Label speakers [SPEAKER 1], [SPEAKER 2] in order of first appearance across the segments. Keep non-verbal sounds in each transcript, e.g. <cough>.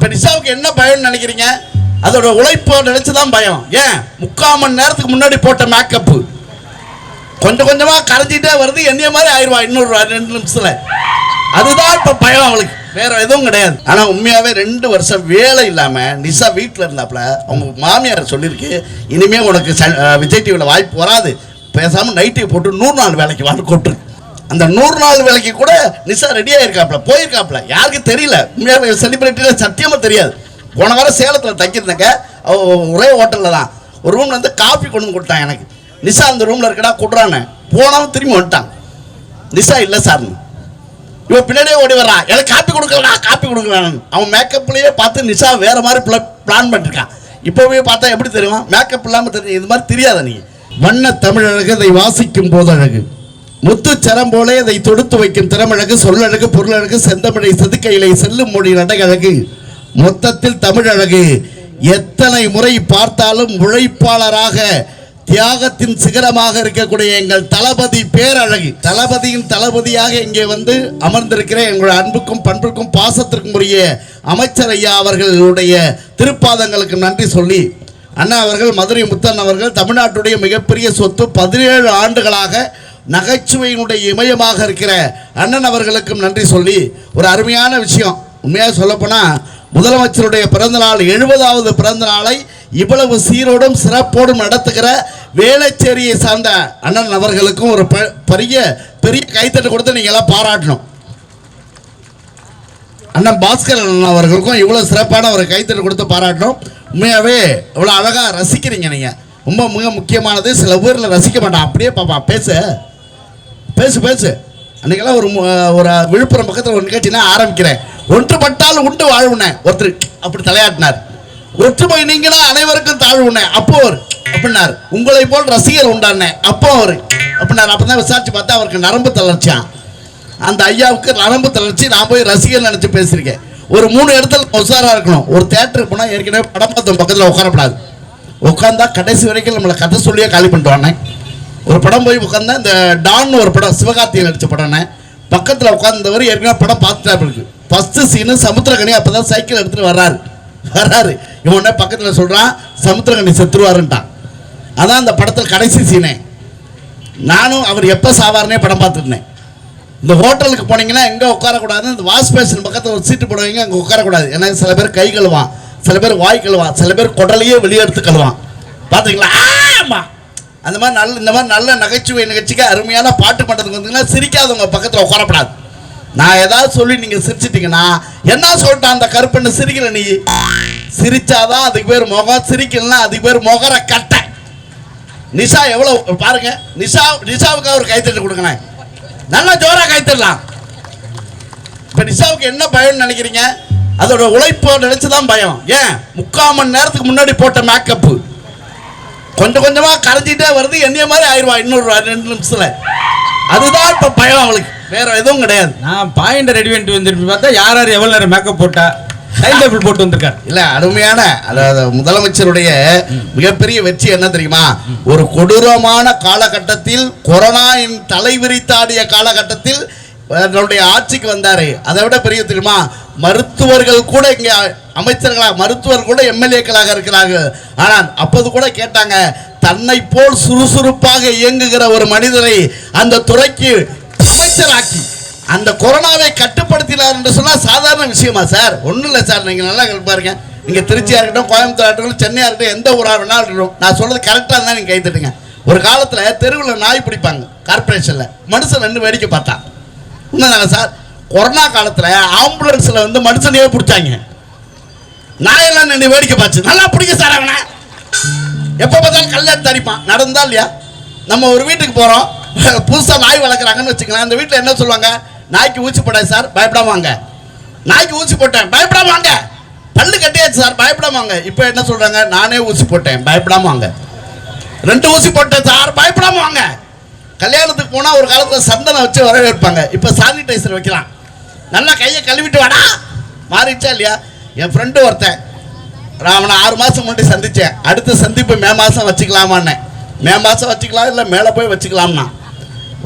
[SPEAKER 1] இப்போ நிஷாவுக்கு என்ன பயம்னு நினைக்கிறீங்க? அதோட உழைப்பை நினைச்சு தான் பயம். ஏன்? முக்கால் மணி நேரத்துக்கு முன்னாடி போட்ட மேக்கப்பு. கொஞ்சம் கொஞ்சமா கரைஞ்சிட்டே வருது என்னைய மாதிரி ஆயிடுவா இன்னொரு ரெண்டு நிமிஷத்துல. அதுதான் இப்ப பயம் அவளுக்கு. வேற எதுவும் கிடையாது. ஆனா உண்மையாவே ரெண்டு வருஷம் வேலை இல்லாம நிஷா வீட்டுல இருந்தாப்புல அவங்க மாமியார் சொல்லியிருக்கு இனிமே உனக்கு விஜய் டிவியில் வாய்ப்பு வராது. பேசாம நைட்டு போட்டு நூறு நாள் வேலைக்கு வான்னு கூப்பிட்டு அந்த நூறு நாள் வேலைக்கு கூட நிஷா ரெடியா இருக்காப்ல போயிருக்காப்ல யாருக்கு தெரியல. உண்மையாவே செலிபிரிட்டில சத்தியமா தெரியாது. போன வாரம் சேலத்துல தங்கியிருந்தேங்க. ஒரே ஹோட்டல்ல தான். ஒரு ரூம்ல இருந்து காஃபி கொண்டு வந்து கொடுத்தான் எனக்கு. நிஷா அந்த ரூம்ல இருக்கடா கொடுறான்னு. போனாலும் திரும்பி வந்துட்டான். நிஷா இல்லை சார்னு இவன் பின்னாடியே ஓடி வர்றான் எனக்கு காப்பி கொடுக்கலடா காப்பி கொடுக்கலான்னு. அவன் மேக்கப்லயே பார்த்து நிஷா வேற மாதிரி பிளான் பண்ணிருக்கான் இப்போவே பார்த்தா எப்படி தெரியுமா? மேக்கப் இல்லாமல் தெரியும் இது மாதிரி தெரியாத நீ. வண்ண தமிழனுக்கு அதை வாசிக்கும் போது அழகு முத்துச்சரம் போலே அதை தொடுத்து வைக்கும் திறமழகு சொல்லழகு பொருளழகு செந்தமிழை செதுக்கையிலை செல்லும் மொழி நடகழகு. மொத்தத்தில் தமிழழகு. எத்தனை முறை பார்த்தாலும் உழைப்பாளராக தியாகத்தின் சிகரமாக இருக்கக்கூடிய எங்கள் தளபதி பேரழகு. தளபதியின் தளபதியாக இங்கே வந்து அமர்ந்திருக்கிற எங்களுடைய அன்புக்கும் பண்புக்கும் பாசத்திற்கும் உரிய அமைச்சர் ஐயா அவர்களுடைய திருப்பாதங்களுக்கு நன்றி சொல்லி அண்ணா அவர்கள் மதுரை முத்தன் அவர்கள் தமிழ்நாட்டுடைய மிகப்பெரிய சொத்து பதினேழு ஆண்டுகளாக நகைச்சுவையினுடைய இமயமாக இருக்கிற அண்ணன் அவர்களுக்கும் நன்றி சொல்லி ஒரு அருமையான விஷயம். உண்மையாக சொல்லப்போனால் முதலமைச்சருடைய பிறந்தநாள் எழுபதாவது பிறந்த நாளை இவ்வளவு சீரோடும் சிறப்போடும் நடத்துகிற வேளச்சேரியை சார்ந்த அண்ணன் அவர்களுக்கும் ஒரு பெரிய பெரிய கைத்தட்டு கொடுத்து நீங்கள் எல்லாம் பாராட்டணும். அண்ணன் பாஸ்கர் அண்ணன் அவர்களுக்கும் இவ்வளோ சிறப்பான ஒரு கைத்தட்டு கொடுத்து பாராட்டணும். உண்மையாகவே இவ்வளோ அழகாக ரசிக்கிறீங்க நீங்கள் ரொம்ப மிக முக்கியமானது சில ஊரில் ரசிக்க மாட்டான். அப்படியே பாப்பா பேச. பேசு பேசு. அன்னைக்கெல்லாம் ஒரு ஒரு விழுப்புரம் பக்கத்தில் ஒரு நிகழ்ச்சினா ஆரம்பிக்கிறேன். ஒன்றுபட்டால் உண்டு வாழ்வுனேன் ஒருத்தர் அப்படி தலையாட்டினார். ஒற்றுமை நீங்களா அனைவருக்கும் தாழ்வுனே அப்போ ஒரு அப்படின்னார். உங்களை போல் ரசிகர் உண்டானே அப்போ அவர் அப்படின்னார். அப்போ தான் விசாரிச்சு பார்த்தா அவருக்கு நரம்பு தளர்ச்சியான் அந்த ஐயாவுக்கு நரம்பு தளர்ச்சி நான் போய் ரசிகர் நினச்சி பேசியிருக்கேன். ஒரு மூணு இடத்துல உஷாராக இருக்கணும். ஒரு தேட்டருக்கு போனால் ஏற்கனவே படம் பார்த்த பக்கத்தில் உட்காரப்படாது. உட்காந்தா கடைசி வரைக்கும் நம்மளை கதை சொல்லியே காலி பண்ணிட்டு ஒரு படம் போய் உட்காந்தேன் இந்த டான் ஒரு படம் சிவகார்த்திகேயன் நடித்த படம்னே. பக்கத்தில் உட்காந்தவர் ஏற்கனவே படம் பார்த்துட்டா இருக்கு ஃபஸ்ட்டு சீனு சமுத்திரகனி அப்போ தான் சைக்கிள் எடுத்துகிட்டு வர்றாரு. வர்றாரு. இவனே பக்கத்தில் சொல்கிறான் சமுத்திரகனி செத்துருவாருன்ட்டான். அதான் அந்த படத்தில் கடைசி சீனே நானும் அவர் எப்போ சாவார்னே படம் பார்த்துருந்தேன் இந்த ஹோட்டலுக்கு போனீங்கன்னா எங்கே உட்காரக்கூடாது இந்த வாஷ் பேஷன் பக்கத்தில் ஒரு சீட்டு போடுவீங்க அங்கே உட்காரக்கூடாது. ஏன்னா சில பேர் கை கழுவான் சில பேர் வாய் கழுவான் சில பேர் குடலையே வெளியே எடுத்து கழுவான். பார்த்தீங்களா ஆமாம் அந்த மாதிரி நல்ல இந்த மாதிரி நல்ல நகைச்சுவை நிகழ்ச்சிக்கு அருமையான பாட்டு பண்ணுறதுக்கு வந்தீங்கன்னா சிரிக்காதவங்க பக்கத்தில் உட்காரப்படாது நான் ஏதாவது சொல்லி நீங்கள் சிரிச்சிட்டிங்கன்னா என்ன சொல்லிட்டான் அந்த கருப்பண்ணு? சிரிக்கல நீ. சிரிச்சாதான் அதுக்கு பேர் முகம். சிரிக்கலன்னா அதுக்கு பேர் முகர கட்டை. நிஷா எவ்வளோ பாருங்க. நிஷா நிஷாவுக்கு ஒரு கைத்தட்டு கொடுங்களேன் நல்லா ஜோராக கைத்தடலாம் இப்போ நிஷாவுக்கு என்ன பயம்னு நினைக்கிறீங்க? அதோட உழைப்பை நினச்சி தான் பயம். ஏன்? முக்கால் மணி நேரத்துக்கு முன்னாடி போட்ட மேக்கப்பு கொஞ்சம் கொஞ்சமா கரைஞ்சிட்டே வருது என்னைய மாதிரி ஆயிடுவா இன்னொரு ரெண்டு நிமிஷத்துல. அதுதான் இப்ப பயம் அவளுக்கு. வேற எதுவும் கிடையாது.
[SPEAKER 2] நான் பாயிண்ட் ரெடி பண்ணிட்டு வந்துருப்பேன். பார்த்தா யார் யார் எவ்வளோ நேரம் மேக்கப் போட்டா? டைம் டேபிள் போட்டு வந்திருக்காரு.
[SPEAKER 1] இல்ல அருமையான அதாவது முதலமைச்சருடைய மிகப்பெரிய வெற்றி என்ன தெரியுமா? ஒரு கொடூரமான காலகட்டத்தில் கொரோனாவின் தலை விரித்தாடிய காலகட்டத்தில் நம்முடைய ஆட்சிக்கு வந்தாரு. அதை விட பெரிய தெரியுமா? மருத்துவர்கள் கூட இங்கே அமைச்சர்களாக மருத்துவர் கூட எம்எல்ஏக்களாக இருக்கிறார்கள். ஆனால் அப்போது கூட கேட்டாங்க தன்னை போல் சுறுசுறுப்பாக இயங்குகிற ஒரு மனிதரை அந்த துறைக்கு அமைச்சராக்கி அந்த கொரோனாவை கட்டுப்படுத்தினார் என்று சொன்னால் சாதாரண விஷயமா சார்? ஒன்றும் இல்லை சார் நீங்கள் நல்லா பாருங்க. நீங்கள் திருச்சியாக இருக்கட்டும் கோயம்புத்தூர் இருக்கட்டும் சென்னையாக இருக்கட்டும் எந்த ஊராக வேணாலும் இருக்கட்டும். நான் சொல்கிறது கரெக்டாக இருந்தால் நீங்கள் கை ஒரு காலத்தில் தெருவில் நாய் பிடிப்பாங்க கார்பரேஷனில் மனுஷன் ரெண்டு வேடிக்கை பார்த்தான். உண்மைதானே சார்? கொரோனா காலத்தில் ஆம்புலன்ஸில் வந்து மனுஷனையே பிடிச்சாங்க. நாயெல்லாம் நின்று வேடிக்கை பார்த்து நல்லா பிடிக்க சார் அவனை. எப்போ பார்த்தாலும் கல்யாணம் தரிப்பான் நடந்தா இல்லையா? நம்ம ஒரு வீட்டுக்கு போகிறோம் புதுசாக நாய் வளர்க்குறாங்கன்னு வச்சுக்கலாம் அந்த வீட்டில் என்ன சொல்லுவாங்க? நாய்க்கு ஊசி போட்டேன் சார் பயப்படாம வாங்க. நாய்க்கு ஊசி போட்டேன் பயப்படாம வாங்க. பல்லு கட்டியாச்சு சார் பயப்படாம இப்போ என்ன சொல்கிறாங்க நானே ஊசி போட்டேன் பயப்படாம வாங்க. ரெண்டு ஊசி போட்டேன் சார் பயப்படாம வாங்க. கல்யாணத்துக்கு போனால் ஒரு காலத்தில் சந்தனம் வச்சு வரவேற்பாங்க. இப்போ சானிடைசர் வைக்கலாம். நல்லா கையை கழுவிட்டு வாடா. மாறிடுச்சா இல்லையா? என் ஃப்ரெண்டு ஒருத்தன். நான் அவனை ஆறு மாதம் முன்னாடி சந்தித்தேன் அடுத்த சந்திப்பு மே மாதம் வச்சுக்கலாமான்னேன் மே மாதம் வச்சுக்கலாம் இல்லை மேலே போய் வச்சுக்கலாம்னா?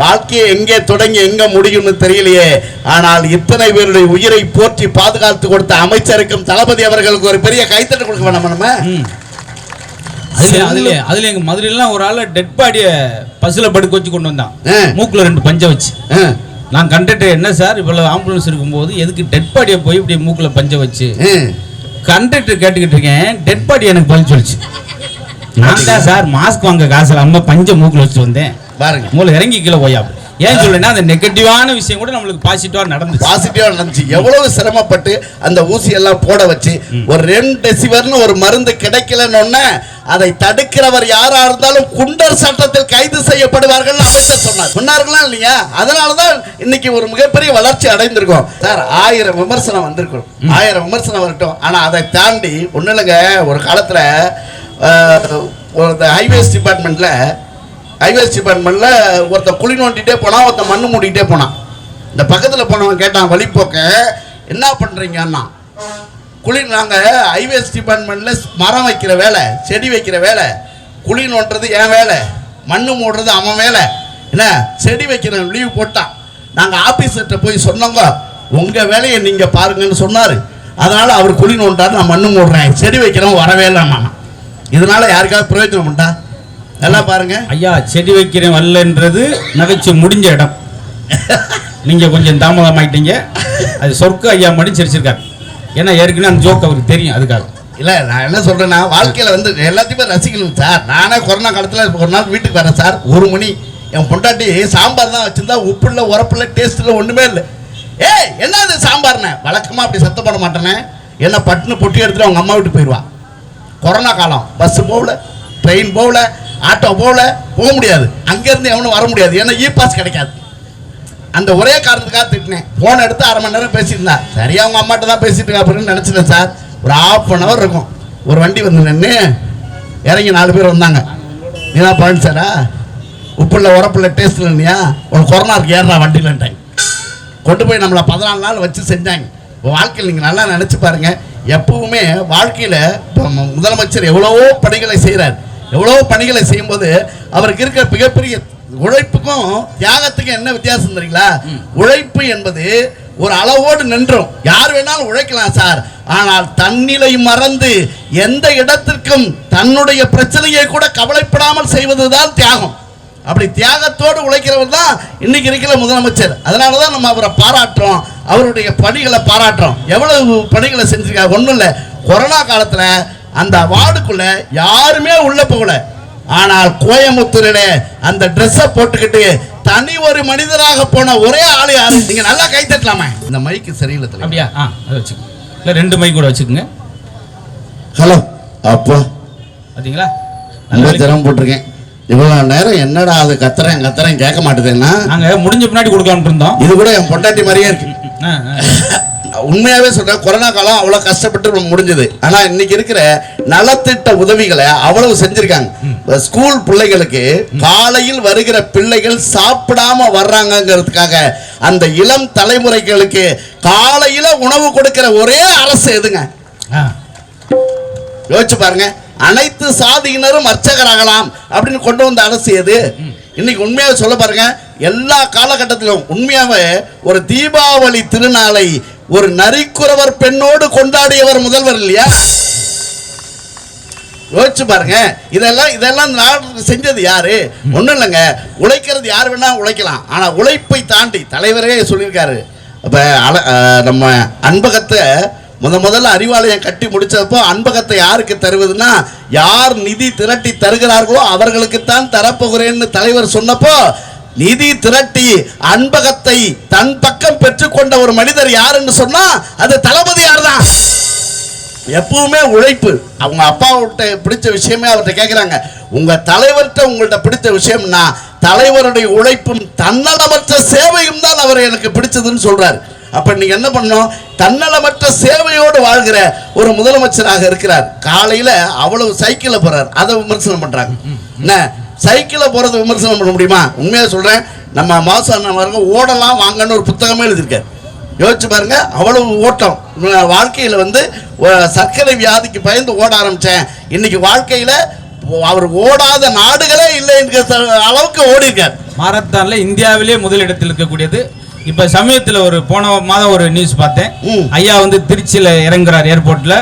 [SPEAKER 1] வாழ்க்கையை எங்கே தொடங்கி எங்க முடியும்னு தெரியலையே. ஆனால் இத்தனை பேருடைய உயிரை போற்றி பாதுகாத்து கொடுத்த அமைச்சருக்கும் தளபதி அவர்களுக்கு ஒரு பெரிய கைத்தட்டு கொடுக்க வேணாமா நம்ம?
[SPEAKER 2] ம். அதுல அதுல எங்க மதுரையிலாம் ஒரு ஆள டெட் பாடிய பஸ்ல படுக்க வச்சு கொண்டு வந்தான். மூக்குல ரெண்டு பஞ்ச வச்சு. நான் கண்டுட்டு என்ன சார் இவ்வளவு ஆம்புலன்ஸ் இருக்கும்போது எதுக்கு டெட் பாடியை போய் இப்படி மூக்குல பஞ்ச வச்சு. கண்டக்டர் கேட்டுக்கிட்டு இருக்கேன் டெட் பாடி எனக்கு பதில் சொல்லிச்சு நான் தான் சார் மாஸ்க் வாங்க காசு இல்லாம பஞ்ச மூக்குல வச்சு வந்தேன்.
[SPEAKER 1] பாருங்க.
[SPEAKER 2] மூளை இறங்கி கீழே போயா ஏன் சொல்றேன்னா அந்த நெகட்டிவான விஷயம் கூட நம்மளுக்கு பாசிட்டிவா நடந்துச்சு.
[SPEAKER 1] பாசிட்டிவா நடந்துச்சு. எவ்வளவு சிரமப்பட்டு அந்த ஊசி எல்லாம் போட வச்சு ஒரு ரெண்டு டெசிவர்னு ஒரு மருந்து கிடைக்கலன்னு அதை தடுக்கிறவர் யாரா இருந்தாலும் குண்டர் சட்டத்தில் கைது செய்யப்படுவார்கள் அமைச்சர் சொன்னார். சொன்னார்களா இல்லையா? அதனாலதான் இன்னைக்கு ஒரு மிகப்பெரிய வளர்ச்சி அடைந்திருக்கோம். சார் ஆயிரம் விமர்சனம் வந்திருக்கும். ஆயிரம் விமர்சனம் வரட்டும். ஆனா அதை தாண்டி ஒண்ணு இல்லைங்க ஒரு காலத்துல ஹைவேஸ் டிபார்ட்மெண்ட்ல ஹைவேஸ் டிபார்ட்மெண்ட்டில் ஒருத்தன் குழி நோண்டிகிட்டே போனான் ஒருத்தன் மண்ணு மூடிக்கிட்டே போனான் இந்த பக்கத்தில் போனவன் கேட்டான் வழிப்போக்க என்ன பண்ணுறீங்க அண்ணா குழி நாங்கள் ஹைவேஸ் டிபார்ட்மெண்ட்டில் மரம் வைக்கிற வேலை செடி வைக்கிற வேலை குழி நோண்டுறது என் வேலை மண்ணு மூடுறது அவன் வேலை. என்ன செடி வைக்கிற லீவ் போட்டான். நாங்கள் ஆஃபீஸர்கிட்ட போய் சொன்னோங்க உங்கள் வேலையை நீங்கள் பாருங்கன்னு சொன்னார். அதனால் அவர் குழி நோண்டார் நான் மண் மூடுறேன். செடி வைக்கிறோம் வரவே இல்லைம்மா இதனால் யாருக்காவது பிரயோஜனம் உண்டா? நல்லா பாருங்க.
[SPEAKER 2] ஐயா செடி வைக்கிறேன் வரலன்றது நகைச்சுவை முடிஞ்ச இடம். நீங்க கொஞ்சம் தாமதமாயிட்டீங்க. அது சொர்க்க ஐயா மட்டும் சிரிச்சிருக்காரு. ஏன்னா ஏற்கனவே அந்த ஜோக் அவருக்கு தெரியும் அதுக்காக.
[SPEAKER 1] இல்ல நான் என்ன சொல்றேன்னா வாழ்க்கையில வந்து எல்லாத்தையுமே ரசிக்கணும் சார். நானே கொரோனா காலத்துல ஒரு நாள் வீட்டுக்கு வரேன் சார். ஒரு மணி. என் பொண்டாட்டி சாம்பார் தான் வச்சிருந்தா உப்பு இல்லை உரப்பு டேஸ்ட் இல்லை ஒண்ணுமே இல்லை. ஏய் என்ன இது சாம்பார்னே? வழக்கமா அப்படி சத்தம் போட மாட்டேனே. என்ன பட்டுன்னு பொட்டி எடுத்துட்டு அவங்க அம்மா வீட்டுக்கு போயிடுவா. கொரோனா காலம். பஸ் போகல ட்ரெயின் போகல ஆட்டோ போகல போக முடியாது. அங்கேருந்து எவனும் வர முடியாது. ஏன்னா இ பாஸ் கிடைக்காது. அந்த ஒரே காரணத்துக்காக திட்டினேன். ஃபோன் எடுத்து அரை மணி நேரம் பேசியிருந்தா. சரியா அவங்க அம்மாட்ட தான் பேசிட்டு அப்படின்னு நினச்சிட்டேன் சார். ஒரு ஹாஃப் அன் ஹவர் இருக்கும். ஒரு வண்டி வந்து நின்று இறங்கி நாலு பேர் வந்தாங்க. நீனா பழனிசாரா உப்புள்ள உரப்புள்ள டேஸ்ட்டில் இல்லையா? உனக்கு கொரோனா இருக்கு ஏறா வண்டியிலன்ட்டேன் கொண்டு போய் நம்மளை பதினாலு நாள் வச்சு செஞ்சாங்க. வாழ்க்கையில் நீங்கள் நல்லா நினச்சி பாருங்கள் எப்பவுமே வாழ்க்கையில் முதலமைச்சர் எவ்வளவோ பணிகளை செய்கிறார் எவ்வளவோ பணிகளை செய்யும்போது அவருக்கு இருக்கிற மிகப்பெரிய உழைப்புக்கும் தியாகத்துக்கும் என்ன வித்தியாசம் தெரியுங்களா? உழைப்பு என்பது ஒரு அளவோடு நின்றும். யார் வேணாலும் உழைக்கலாம் சார். ஆனால் தன்னிலை மறந்து எந்த இடத்திற்கும் தன்னுடைய பிரச்சனையை கூட கவலைப்படாமல் செய்வதுதான் தியாகம். அப்படி தியாகத்தோடு உழைக்கிறவர் தான் இன்னைக்கு இருக்கிற முதலமைச்சர். அதனால தான் நம்ம அவரை பாராட்டுறோம். அவருடைய பணிகளை பாராட்டுறோம். எவ்வளவு பணிகளை செஞ்சிருக்காங்க ஒன்றும் இல்லை. கொரோனா காலத்தில் அந்த வார்டுக்குள்ள யாருமே உள்ள போகல. ஆனால் கோயம்புத்தூரில் அந்த ட்ரெஸ்ஸை போட்டுக்கிட்டு தனி ஒரு மனிதராக போன ஒரே ஆள் யாரு? நீங்க நல்லா கை தட்டலாமே. இந்த மைக்கு சரியில்லை.
[SPEAKER 2] அப்படியா? ஆ அதை வச்சுக்கோங்க இல்லை ரெண்டு மை கூட வச்சுக்கோங்க.
[SPEAKER 1] ஹலோ அப்பா.
[SPEAKER 2] பார்த்தீங்களா?
[SPEAKER 1] நல்லா திறம் போட்டிருக்கேன். இவ்வளோ நேரம் என்னடா அது கத்துறேன் கத்துறேன் கேட்க மாட்டேதுன்னா?
[SPEAKER 2] நாங்கள் முடிஞ்ச பின்னாடி கொடுக்கலாம்னு இருந்தோம்
[SPEAKER 1] இது கூட என் பொண்டாட்டி மாதிரியே இருக்கு. உண்மையாவே சொல்றேன் கொரோனா காலம் அவ்வளவு கஷ்டப்பட்டு முடிஞ்சது. ஆனா இன்னைக்கு இருக்கிற நலத்திட்ட உதவிகளை அவ்வளவு செஞ்சிருக்காங்க. ஸ்கூல் பிள்ளைகளுக்கு காலையில் வருகிற பிள்ளைகள் சாப்பிடாம வர்றாங்கங்கிறதுக்காக அந்த இளம் தலைமுறைகளுக்கு காலையில உணவு கொடுக்கிற ஒரே அரசு எதுங்க? யோசிச்சு பாருங்க. அனைத்து சாதியினரும் அர்ச்சகராகலாம் அப்படின்னு கொண்டு வந்த அரசு எது? இன்னைக்கு உண்மையாக சொல்ல பாருங்க. எல்லா காலகட்டத்திலும் உண்மையாவே ஒரு தீபாவளி திருநாளை ஒரு நரிக்குறவர் பெண்ணோடு கொண்டாடியவர் முதல்வர் இல்லையா? யோசிச்சு பாருங்க. இதெல்லாம் இதெல்லாம் இந்த செஞ்சது யாரு? ஒன்றும் இல்லைங்க. உழைக்கிறது யார் வேணா உழைக்கலாம். ஆனால் உழைப்பை தாண்டி தலைவரே சொல்லியிருக்காரு. அப்போ அல- நம்ம அன்பகத்தை முத முதல்ல அறிவாலயம் கட்டி முடிச்சப்போ அன்பகத்தை யாருக்கு தருவதுன்னா யார் நிதி திரட்டி தருகிறார்களோ அவர்களுக்குத்தான் தரப்போகிறேன்னு தலைவர் சொன்னப்போ நிதி திரட்டி அன்பகத்தை தன் பக்கம் பெற்றுக்கொண்ட ஒரு மனிதர் யாருன்னு சொன்னா அது தளபதி யார்தான் எப்பவுமே உழைப்பு. அவங்க அப்பாவிட்ட பிடிச்ச விஷயமே அவர்கிட்ட கேட்குறாங்க உங்க தலைவர்கிட்ட உங்கள்ட்ட பிடிச்ச விஷயம்னா தலைவருடைய உழைப்பும் தன்னலமற்ற சேவையும் தான் அவர் எனக்கு பிடிச்சதுன்னு சொல்றாரு. அப்ப நீங்க என்ன பண்ணணும்? தன்னலமற்ற சேவையோடு வாழ்கிற ஒரு முதலமைச்சராக இருக்கிறார். காலையில அவ்வளவு சைக்கிள்ல போறார். அதை விமர்சனம் பண்றாங்க. என்ன? சைக்கிளை போறது விமர்சனம் பண்ண முடியுமா? உண்மையா சொல்றேன். நம்ம மாசம் பாருங்க ஓடலாம் வாங்கன்னு ஒரு புத்தகமே எழுதியிருக்காரு. யோசிச்சு பாருங்க அவ்வளவு ஓட்டம். வாழ்க்கையில் வாழ்க்கையில வந்து சர்க்கரை வியாதிக்கு பயந்து ஓட ஆரம்பிச்சேன். இன்னைக்கு வாழ்க்கையில அவர் ஓடாத நாடுகளே இல்லை என்கிற அளவுக்கு ஓடி இருக்கார்
[SPEAKER 2] மாரத்தான்ல இந்தியாவிலே முதலிடத்தில் இருக்கக்கூடியது இப்ப சமயத்துல ஒரு போன மாதம் ஒரு நியூஸ் பார்த்தேன். ஐயா வந்து திருச்சியில இறங்குறார் ஏர்போர்ட்ல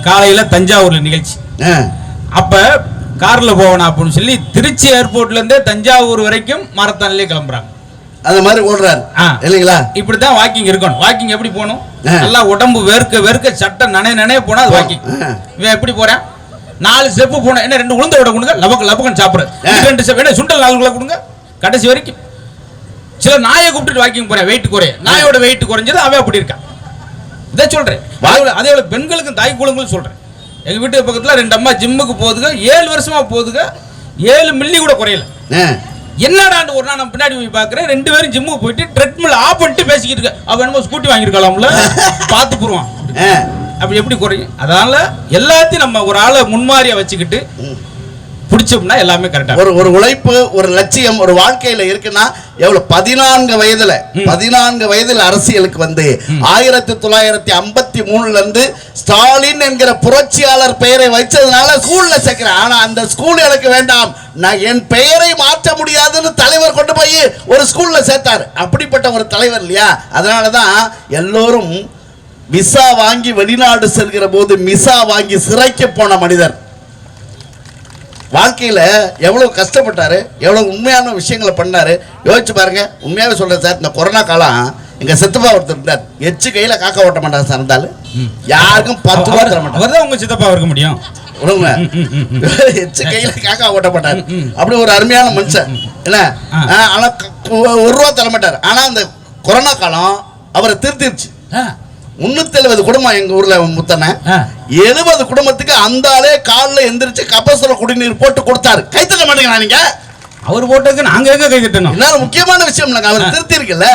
[SPEAKER 2] காலையில தஞ்சாவூர்ல நிகழ்ச்சி. அப்ப கார்ல போகணும் அப்படின்னு சொல்லி திருச்சி ஏர்போர்ட்ல இருந்தே தஞ்சாவூர் வரைக்கும் மாரத்தான்லயே கிளம்புறாங்க.
[SPEAKER 1] அந்த மாதிரி ஓடுறார். இல்லைங்களா?
[SPEAKER 2] இப்படித்தான் வாக்கிங் இருக்கணும். வாக்கிங் எப்படி போகணும். நல்லா உடம்பு வேர்க்க வேர்க்க சட்டை நனைய நனைய போனா அது வாக்கிங். இவன் எப்படி போறான்? நாலு ஸ்டெப்பு போன என்ன ரெண்டு உளுந்த விட கொடுங்க. லபக்கு லபக்குன்னு சாப்பிடுறது
[SPEAKER 1] ஆ.
[SPEAKER 2] இது ரெண்டு ஸ்டெப் என்ன சுண்டல் நாலு கொடுங்க. கடைசி வரைக்கும். சில நாயை கூப்பிட்டு வாக்கிங் போறேன் வெயிட் குறைய. நாயோட வெயிட் குறைஞ்சது அவன் அப்படி இருக்கான் இதை சொல்றேன். அதே போல- பெண்களுக்கும் தாய் குழந்தைகளும் சொல்றேன். எங்க வீட்டு பக்கத்துல ரெண்டு அம்மா ஜிம்முக்கு போகுதுங்க ஏழு வருஷமா போகுதுங்க ஏழு மில்லி கூட குறையல.
[SPEAKER 1] ஆ,
[SPEAKER 2] என்னடான்னு ஒரு நாள் நான் பின்னாடி போய் பார்க்குறேன் ரெண்டு பேரும் ஜிம்முக்கு போயிட்டு ட்ரெட்மில் ஆஃப் பண்ணிட்டு பேசிக்கிட்டு இருக்க அவன் என்னமோ ஸ்கூட்டி வாங்கியிருக்கலாம்ல <laughs> பார்த்து போடுவான். அப்படி எப்படி குறையும்? அதனால எல்லாத்தையும் நம்ம ஒரு ஆளை முன்மாதிரியா வச்சுக்கிட்டு பிடிச்சோம்னா எல்லாமே கரெக்டா
[SPEAKER 1] ஒரு ஒரு உழைப்பு ஒரு லட்சியம் ஒரு வாழ்க்கையில இருக்குன்னா எவ்வளவு? பதினான்கு வயதுல. பதினான்கு வயதுல அரசியலுக்கு வந்து ஆயிரத்தி தொள்ளாயிரத்தி ஐம்பத்தி மூணுல இருந்து ஸ்டாலின் என்கிற புரட்சியாளர் பெயரை வச்சதுனால ஸ்கூல்ல சேர்க்கிறேன். ஆனா அந்த ஸ்கூல் எனக்கு வேண்டாம். நான் என் பெயரை மாற்ற முடியாதுன்னு தலைவர் கொண்டு போய் ஒரு ஸ்கூல்ல சேர்த்தார். அப்படிப்பட்ட ஒரு தலைவர் இல்லையா? அதனாலதான் எல்லோரும் விசா வாங்கி வெளிநாடு செல்கிற போது மிசா வாங்கி சிறைக்கு போன மனிதர். வாழ்க்கையில் எவ்வளோ கஷ்டப்பட்டாரு எவ்வளோ உண்மையான விஷயங்களை பண்ணாரு யோசிச்சு பாருங்க. உண்மையாகவே சொல்கிறேன் சார் இந்த கொரோனா காலம் எங்கள் சித்தப்பா ஒருத்தர் இருந்தார். எச்சு கையில் காக்கா ஓட்ட மாட்டார் சார் இருந்தாலும். யாருக்கும் பத்து ரூபா தர மாட்டார்.
[SPEAKER 2] அவர் தான் உங்க சித்தப்பா இருக்க முடியும்.
[SPEAKER 1] எச்சு கையில் காக்கா ஓட்ட மாட்டார். அப்படி ஒரு அருமையான மனுஷன். என்ன. ஆனால் ஒரு ரூபா தர மாட்டார். ஆனால் அந்த கொரோனா காலம் அவரை திருத்திருச்சு. முன்னூத்தி எழுபது குடும்பம் எங்க ஊர்ல முத்தனை. எழுபது குடும்பத்துக்கு அந்த ஆளே காலில் எந்திரிச்சு கபசுர குடிநீர் போட்டு கொடுத்தாரு. கை தட்ட மாட்டேங்கிறா நீங்க?
[SPEAKER 2] அவர் போட்டதுக்கு நாங்க எங்க கை தட்டணும்?
[SPEAKER 1] என்ன முக்கியமான விஷயம் இல்லைங்க அவர். திருத்தி இருக்குல்ல.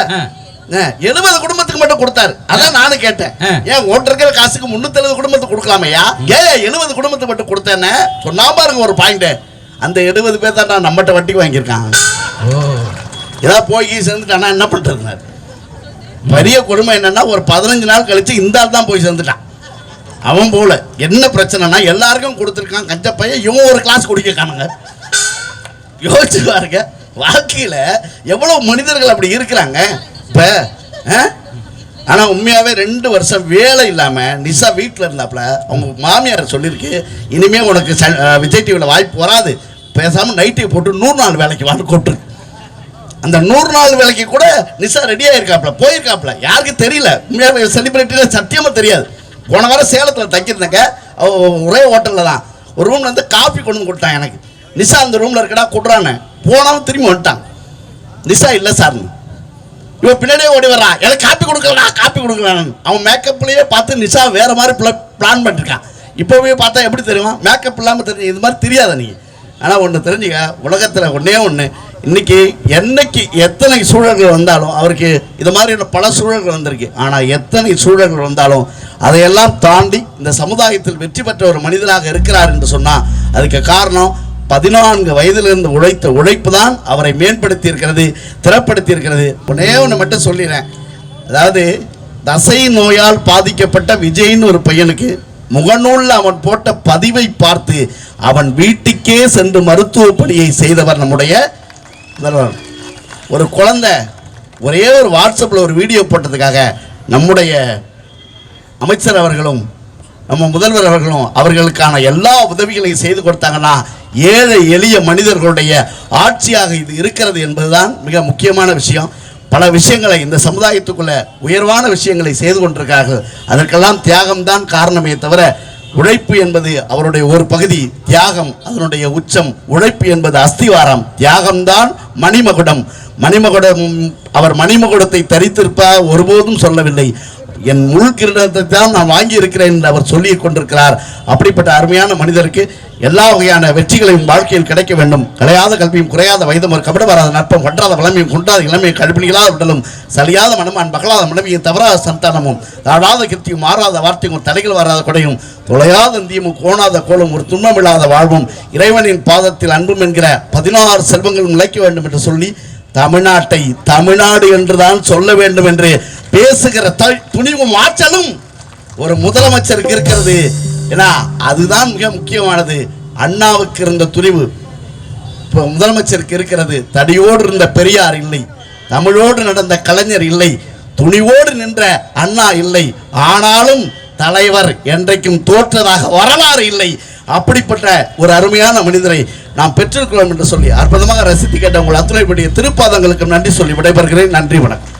[SPEAKER 1] எழுபது குடும்பத்துக்கு மட்டும் கொடுத்தாரு. அதான் நானும் கேட்டேன். ஏன் ஓட்டிருக்கிற காசுக்கு முன்னூத்தி எழுபது குடும்பத்துக்கு கொடுக்கலாமையா ஏன் எழுபது குடும்பத்துக்கு மட்டும் கொடுத்தேன்னு? சொன்னா பாருங்க ஒரு பாயிண்ட் அந்த எழுபது பேர் தான் நான் நம்மகிட்ட வட்டிக்கு வாங்கியிருக்கான் ஏதாவது போய் சேர்ந்துட்டானா என்ன பண்றதுனாரு பெரிய கொடுமை என்னன்னா ஒரு பதினஞ்சு நாள் கழிச்சு இந்த ஆள் தான் போய் சேர்ந்துட்டான். அவன் போல. என்ன பிரச்சனைனா எல்லாருக்கும் கொடுத்துருக்கான். கஞ்ச பையன் இவன் ஒரு கிளாஸ் குடிக்க காணுங்க யோசிச்சு பாருங்க வாழ்க்கையில் எவ்வளோ மனிதர்கள் அப்படி இருக்கிறாங்க? இப்போ ஆனால் உண்மையாகவே ரெண்டு வருஷம் வேலை இல்லாமல் நிசா வீட்டில் இருந்தாப்புல அவங்க மாமியார் சொல்லியிருக்கு இனிமேல் உனக்கு விஜய் டிவியில் வாய்ப்பு வராது. பேசாமல் நைட்டை போட்டு நூறு நாள் வேலைக்கு வான்னு கூப்பிட்டு அந்த நூறு நாள் வேலைக்கு கூட நிசா ரெடியாக இருக்காப்ல போயிருக்காப்ல யாருக்கு தெரியல. உண்மையாக செலிபிரிட்டியில் சத்தியமாக தெரியாது. போன வாரம் சேலத்தில் தங்கியிருந்தேங்க. ஒரே ஹோட்டலில் தான். ஒரு ரூம்ல இருந்து காஃபி கொண்டு வந்து கொடுத்தான் எனக்கு. நிசா அந்த ரூமில் இருக்கடா கொடுறான்னு. போனாலும் திரும்பி வந்துட்டான். நிசா இல்லை சார்னு இவன் பின்னாடியே ஓடி வர்றான் எனக்கு காப்பி கொடுக்கலடா காப்பி கொடுக்கலான்னு. அவன் மேக்கப்லேயே பார்த்து நிஷா வேற மாதிரி பிளான் பண்ணிருக்கான். இப்போவே பார்த்தா எப்படி தெரியுமா? மேக்கப் இல்லாமல் தெரியும் இது மாதிரி தெரியாத நீ. ஆனால் ஒன்று தெரிஞ்சுக்க உலகத்தில் ஒன்றே ஒன்று இன்னைக்கு என்னைக்கு எத்தனை சூழல்கள் வந்தாலும் அவருக்கு இது மாதிரியான பல சூழல்கள் வந்திருக்கு. ஆனால் எத்தனை சூழல்கள் வந்தாலும் அதையெல்லாம் தாண்டி இந்த சமுதாயத்தில் வெற்றி பெற்ற ஒரு மனிதனாக இருக்கிறார் என்று சொன்னால் அதுக்கு காரணம் பதினான்கு வயதிலிருந்து உழைத்த உழைப்பு தான் அவரை மேம்படுத்தி இருக்கிறது திறப்படுத்தி இருக்கிறது. ஒன்னே ஒன்று மட்டும் சொல்லிடுறேன். அதாவது தசை நோயால் பாதிக்கப்பட்ட விஜய்னு ஒரு பையனுக்கு முகநூலில் அவன் போட்ட பதிவை பார்த்து அவன் வீட்டுக்கே சென்று மருத்துவ பணியை செய்தவர் நம்முடைய முதல்வர். ஒரு குழந்தை ஒரே ஒரு வாட்ஸ்அப்பில் ஒரு வீடியோ போட்டதுக்காக நம்முடைய அமைச்சர் அவர்களும் நம்ம முதல்வர் அவர்களும் அவர்களுக்கான எல்லா உதவிகளையும் செய்து கொடுத்தாங்கன்னா ஏழை எளிய மனிதர்களுடைய ஆட்சியாக இது இருக்கிறது என்பதுதான் மிக முக்கியமான விஷயம். பல விஷயங்களை இந்த சமுதாயத்துக்குள்ள உயர்வான விஷயங்களை செய்து கொண்டிருக்கார்கள் அதற்கெல்லாம் தியாகம்தான் காரணமே தவிர உழைப்பு என்பது அவருடைய ஒரு பகுதி தியாகம் அதனுடைய உச்சம் உழைப்பு என்பது அஸ்திவாரம். தியாகம்தான் மணிமகுடம். மணிமகுடம் அவர் மணிமகுடத்தை தரித்திருப்பார் ஒருபோதும் சொல்லவில்லை. என் முழு கிரீடத்தை தான் நான் வாங்கி இருக்கிறேன் என்று அவர் சொல்லி கொண்டிருக்கிறார். அப்படிப்பட்ட அருமையான மனிதருக்கு எல்லா வகையான வெற்றிகளையும் வாழ்க்கையில் கிடைக்க வேண்டும். கலையாத கல்வியும் குறையாத வயதும் ஒரு கபட வராத நட்பம் ஒன்றாத வளமையும் குன்றாத இளமையும் கல்விகளாத விடலும் சலியாத மனமான் பகலாத மனைவியும் தவறாத சந்தானமும் தாழாத கிருத்தியும் மாறாத வார்த்தையும் தலைகள் வராத கொடையும் தொலையாத இந்தியமும் கோணாத கோலும் ஒரு துன்பமில்லாத வாழ்வும் இறைவனின் பாதத்தில் அன்பும் என்கிற பதினாறு செல்வங்களும் நிலைக்க வேண்டும் என்று சொல்லி தமிழ்நாட்டை தமிழ்நாடு என்றுதான் சொல்ல வேண்டும் என்று பேசுகிற துணிவும் ஆற்றலும் ஒரு முதலமைச்சருக்கு இருக்கிறது. ஏன்னா அதுதான் மிக முக்கியமானது. அண்ணாவுக்கு இருந்த துணிவு இப்போ முதலமைச்சருக்கு இருக்கிறது. தடியோடு இருந்த பெரியார் இல்லை. தமிழோடு நடந்த கலைஞர் இல்லை. துணிவோடு நின்ற அண்ணா இல்லை. ஆனாலும் தலைவர் என்றைக்கும் தோற்றதாக வரலாறு இல்லை. அப்படிப்பட்ட ஒரு அருமையான மனிதரை நாம் பெற்றிருக்கிறோம் என்று சொல்லி அற்புதமாக ரசித்து கேட்ட உங்கள் அத்துணைப்படிய திருப்பாதங்களுக்கு நன்றி சொல்லி விடைபெறுகிறேன். நன்றி வணக்கம்.